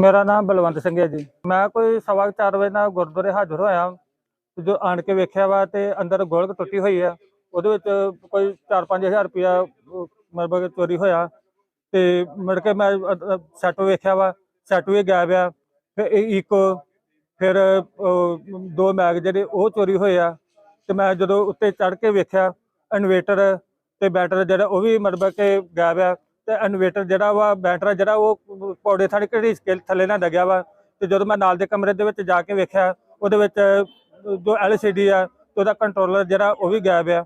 ਮੇਰਾ ਨਾਮ ਬਲਵੰਤ ਸਿੰਘ ਹੈ ਜੀ। ਮੈਂ ਕੋਈ ਸਵਾ ਕੁ ਚਾਰ ਵਜੇ ਨਾਲ ਗੁਰਦੁਆਰੇ ਹਾਜ਼ਰ ਹੋਇਆ। ਤੇ ਜੋ ਆਣ ਕੇ ਵੇਖਿਆ ਵਾ ਤੇ ਅੰਦਰ ਗੋਲਕ ਟੁੱਟੀ ਹੋਈ ਆ। ਉਹਦੇ ਵਿੱਚ ਕੋਈ 4-5000 ਰੁਪਇਆ ਮਤਲਬ ਕਿ ਚੋਰੀ ਹੋਇਆ। ਤੇ ਮੁੜ ਕੇ ਮੈਂ ਸੈੱਟ ਵੇਖਿਆ ਵਾ। ਸੈੱਟ ਵੀ ਗਾਇਬ ਆ। ਫਿਰ ਇਹ ਇੱਕ, ਫਿਰ ਦੋ ਮੈਗ ਜਿਹੜੇ ਉਹ ਚੋਰੀ ਹੋਏ ਆ। ਤੇ ਮੈਂ ਜਦੋਂ ਉੱਤੇ ਚੜ ਕੇ ਵੇਖਿਆ, ਇਨਵੇਟਰ ਤੇ ਬੈਟਰ ਜਿਹੜਾ ਉਹ ਵੀ ਮਤਲਬ ਕਿ ਗਾਇਬ ਆ। ਤੇ ਇਨਵੇਟਰ ਜਿਹੜਾ ਵਾ ਬੈਟਰਾ ਜਿਹੜਾ ਉਹ ਪੌੜੇ ਥਾੜੀ ਕਿਹੜੀ ਸਕੇਲ ਥੱਲੇ ਨਾ ਲੱਗਿਆ ਵਾ। ਤੇ ਜਦੋਂ ਮੈਂ ਨਾਲ ਦੇ ਕਮਰੇ ਦੇ ਵਿੱਚ ਜਾ ਕੇ ਵੇਖਿਆ ਉਹਦੇ ਵਿੱਚ ਜੋ ਐਲਸੀਡੀ ਆ ਤੇ ਉਹਦਾ ਕੰਟਰੋਲਰ ਜਿਹੜਾ ਉਹ ਵੀ ਗਾਇਬ ਆ।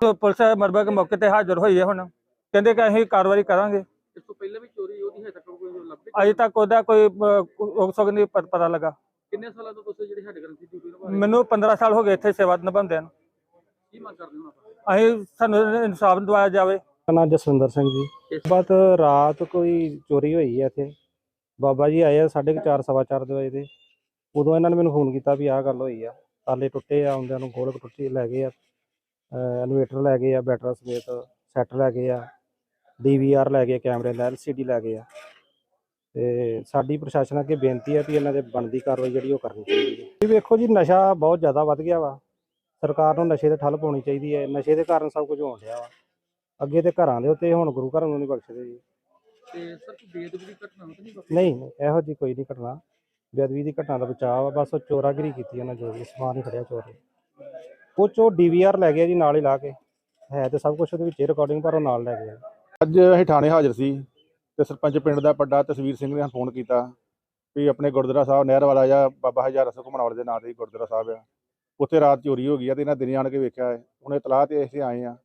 ਤੇ ਪੁਲਿਸ ਮਤਲਬ ਕਿ ਮੌਕੇ ਤੇ ਹਾਜ਼ਰ ਹੋਈ ਹੈ ਹੁਣ। ਕਹਿੰਦੇ ਕਿ ਅਸੀਂ ਕਾਰਵਾਈ ਕਰਾਂਗੇ। ਇਸ ਤੋਂ ਪਹਿਲਾਂ ਵੀ ਚੋਰੀ ਉਹਦੀ ਹੈ ਤੱਕ ਕੋਈ ਲੱਭੇ ਅਜੇ ਤੱਕ ਉਹਦਾ ਕੋਈ ਉਕਸਕ ਨਹੀਂ ਪਤਾ ਲੱਗਾ। ਕਿੰਨੇ ਸਾਲਾਂ ਤੋਂ ਤੁਸੀਂ ਜਿਹੜੀ ਹੈਡ ਗ੍ਰੰਥੀ ਡਿਊਟੀ ਨਿਭਾ ਰਹੇ ਹੋ? ਮੈਨੂੰ 15 ਸਾਲ ਹੋ ਗਏ ਇੱਥੇ ਸੇਵਾ ਨਿਭਾਉਂਦੇ ਨੂੰ। ਕੀ ਮੰਗ ਕਰਦੇ ਹੋ ਆਪਾਂ? ਅਸੀਂ ਸਾਨੂੰ ਇਨਸਾਫ ਦਿਵਾਇਆ ਜਾਵੇ। ਨਾਮ ਜਸਵਿੰਦਰ ਸਿੰਘ ਜੀ। ਬਾਤ ਰਾਤ ਕੋਈ ਚੋਰੀ ਹੋਈ ਹੈ ਇੱਥੇ। ਬਾਬਾ ਜੀ ਆਏ ਆ ਸਾਢੇ ਕੁ ਚਾਰ ਸਵਾ ਚਾਰ ਦੇ ਵਜੇ ਦੇ। ਉਦੋਂ ਇਹਨਾਂ ਨੇ ਮੈਨੂੰ ਫੋਨ ਕੀਤਾ ਵੀ ਆਹ ਗੱਲ ਹੋਈ ਆ। ਤਾਲੇ ਟੁੱਟੇ ਆ ਆਉਂਦਿਆਂ ਨੂੰ ਗੋਲਕ ਟੁੱਟੀ ਲੈ ਗਏ ਆ। ਇਨਵੇਟਰ ਲੈ ਗਏ ਆ ਬੈਟਰਾ ਸਮੇਤ ਸੈੱਟ ਲੈ ਗਏ ਆ। ਡੀਵੀਆਰ ਲੈ ਗਏ ਕੈਮਰੇ ਦਾ ਐਲਸੀਡੀ ਲੈ ਗਏ ਆ। ਤੇ ਸਾਡੀ ਪ੍ਰਸ਼ਾਸਨ ਅੱਗੇ ਬੇਨਤੀ ਹੈ ਵੀ ਇਹਨਾਂ ਦੇ ਬਣਦੀ ਕਾਰਵਾਈ ਜਿਹੜੀ ਉਹ ਕਰਨੀ ਚਾਹੀਦੀ ਹੈ ਜੀ ਵੇਖੋ ਜੀ ਨਸ਼ਾ ਬਹੁਤ ਜ਼ਿਆਦਾ ਵੱਧ ਗਿਆ ਵਾ। ਸਰਕਾਰ ਨੂੰ ਨਸ਼ੇ ਤੇ ਠੱਲ ਪਾਉਣੀ ਚਾਹੀਦੀ ਹੈ ਨਸ਼ੇ ਦੇ ਕਾਰਨ ਸਭ ਕੁਝ ਹੋਣ ਡਿਆ ਵਾ। ਅੱਗੇ ਤੇ ਘਰਾਂ ਦੇ ਉੱਤੇ ਹੁਣ ਗੁਰੂ ਘਰਾਂ ਨੂੰ ਨਹੀਂ ਬਖਸ਼ਦੇ ਜੀ। ਤੇ ਸਰ ਕੋਈ ਬੇਦਬੀ ਦੀ ਘਟਨਾ ਤਾਂ ਨਹੀਂ ਵਾਪਰੀ? ਨਹੀਂ ਨਹੀਂ, ਇਹੋ ਜੀ ਕੋਈ ਨਹੀਂ ਘਟਨਾ। ਬੇਅਦਬੀ ਦੀ ਘਟਨਾ ਦਾ ਬਚਾਅ ਵਾ ਬਸ ਉਹ ਚੋਰਾਗਿਰੀ ਕੀਤੀ ਉਹਨਾਂ ਜੋ ਵੀ ਸਮਾਨ ਹੀ ਖੜਿਆ ਚੋਰ ਨੇ। ਉਹ ਚੋ ਡੀਵੀਆਰ ਲੈ ਗਿਆ ਜੀ ਨਾਲ ਹੀ ਲਾ ਕੇ। ਹੈ ਤੇ ਸਭ ਕੁਝ ਉਹਦੇ ਵਿੱਚ ਰਿਕਾਰਡਿੰਗ ਪਰ ਉਹ ਨਾਲ ਲੈ ਗਿਆ। ਅੱਜ ਅਸੀਂ ਥਾਣੇ ਹਾਜ਼ਰ ਸੀ ਤੇ ਸਰਪੰਚ ਪਿੰਡ ਦਾ ਪੱਡਾ ਤਸਵੀਰ ਸਿੰਘ ਨੇ ਫੋਨ ਕੀਤਾ ਵੀ ਆਪਣੇ ਗੁਰਦੁਆਰਾ ਸਾਹਿਬ ਨਹਿਰ ਵਾਲਾ ਜਾਂ ਬਾਬਾ ਹਜ਼ਾਰਾ ਸਿੰਘ ਘੁਮਾਉਣ ਦੇ ਨਾਂ ਤੇ ਗੁਰਦੁਆਰਾ ਸਾਹਿਬ ਆ। ਉੱਥੇ ਰਾਤ ਚੋਰੀ ਹੋ ਗਈ ਆ ਤੇ ਇਹਨਾਂ ਦਿਨੇ ਆਣ ਕੇ ਵੇਖਿਆ ਹੈ। ਹੁਣ ਇਤਲਾਹ ਤੇ ਅਸੀਂ ਆਏ ਆ।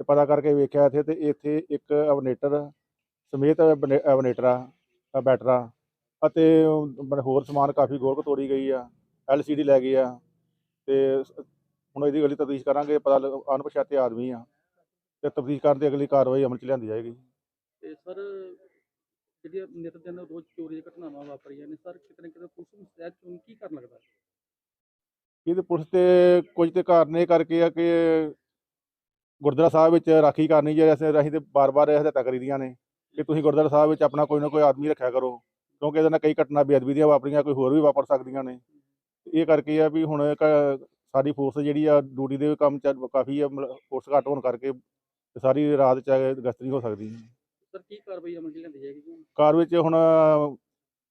ਤੇ ਪਤਾ ਕਰਕੇ ਵੇਖਿਆ ਇੱਥੇ ਤੇ ਇੱਥੇ ਇੱਕ ਅਵਨੇਟਰ ਸਮੇਤ ਅਵਨੇ- ਅਵਨੇਟਰ ਬੈਟਰਾ ਅਤੇ ਹੋਰ ਸਮਾਨ ਕਾਫੀ ਗੋਲਕ ਤੋੜੀ ਗਈ ਆ ਐਲਸੀਡੀ ਲੈ ਗਏ ਆ ਤੇ ਹੁਣ ਇਹਦੀ ਅਗਲੀ ਤਫਤੀਸ਼ ਕਰਾਂਗੇ ਪਤਾ ਅਣਪਛਾਤੇ ਆਦਮੀ ਆ ਤੇ ਤਫਤੀਸ਼ ਕਰਨ ਦੀ ਅਗਲੀ ਕਾਰਵਾਈ ਅਮਲ ਚ ਲਿਆਂਦੀ ਜਾਏਗੀ। ਤੇ ਸਰ ਜਿਹੜੀਆਂ ਨਿਤ ਦਿਨ ਰੋਜ਼ ਚੋਰੀ ਦੀਆਂ ਘਟਨਾਵਾਂ ਵਾਪਰੀਆਂ ਨੇ ਸਰ ਕਿਤੇ ਨਾ ਕਿਤੇ ਪੁਲਿਸ ਨੂੰ ਸਹਿਜ ਚੋਣ ਕੀ ਕਰਨ ਲੱਗਦਾ? ਇਹਦੇ ਪੁਲਿਸ ਤੇ ਕੁਝ ਤੇ ਕਾਰਨ ਇਹ ਕਰਕੇ ਆ ਕਿ ਗੁਰਦੁਆਰਾ ਸਾਹਿਬ ਵਿੱਚ ਰਾਖੀ ਕਰਨੀ ਜੇ ਅਸੀਂ ਅਸੀਂ ਤੇ ਬਾਰ-ਬਾਰ ਇਹ ਹਦਾਇਤਾਂ ਕਰੀਦੀਆਂ ਨੇ ਕਿ ਤੁਸੀਂ ਗੁਰਦੁਆਰਾ ਸਾਹਿਬ ਵਿੱਚ ਆਪਣਾ ਕੋਈ ਨਾ ਕੋਈ ਆਦਮੀ ਰੱਖਿਆ ਕਰੋ ਕਿਉਂਕਿ ਇਹਦੇ ਨਾਲ ਕਈ ਘਟਨਾ ਬੇਅਦਬੀ ਦੀਆਂ ਵਾਪਰੀਆਂ ਕੋਈ ਹੋਰ ਵੀ ਵਾਪਰ ਸਕਦੀਆਂ ਨੇ। ਇਹ ਕਰਕੇ ਆ ਵੀ ਹੁਣ ਇੱਕ ਸਾਡੀ ਫੋਰਸ ਜਿਹੜੀ ਆ ਡਿਊਟੀ ਦੇ ਕੰਮ ਚ ਕਾਫੀ ਆ ਫੋਰਸ ਘੱਟ ਹੋਣ ਕਰਕੇ ਸਾਰੀ ਰਾਤ ਚ ਗਸ਼ਤ ਨਹੀਂ ਹੋ ਸਕਦੀ। ਸਰ ਕੀ ਕਾਰਵਾਈ ਅਮਲ 'ਚ ਲਿਆਂਦੀ ਜਾਏਗੀ ਕਾਰ ਵਿੱਚ ਹੁਣ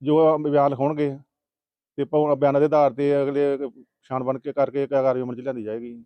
ਜੋ ਬਿਆਨ ਲਿਖਾਉਣਗੇ ਤੇ ਬਿਆਨਾਂ ਦੇ ਆਧਾਰ ਤੇ ਅਗਲੇ ਛਾਣ ਬਣ ਕੇ ਕਰਕੇ ਕਾਰਵਾਈ ਅਮਲ ਚ ਲਿਆਂਦੀ ਜਾਏਗੀ।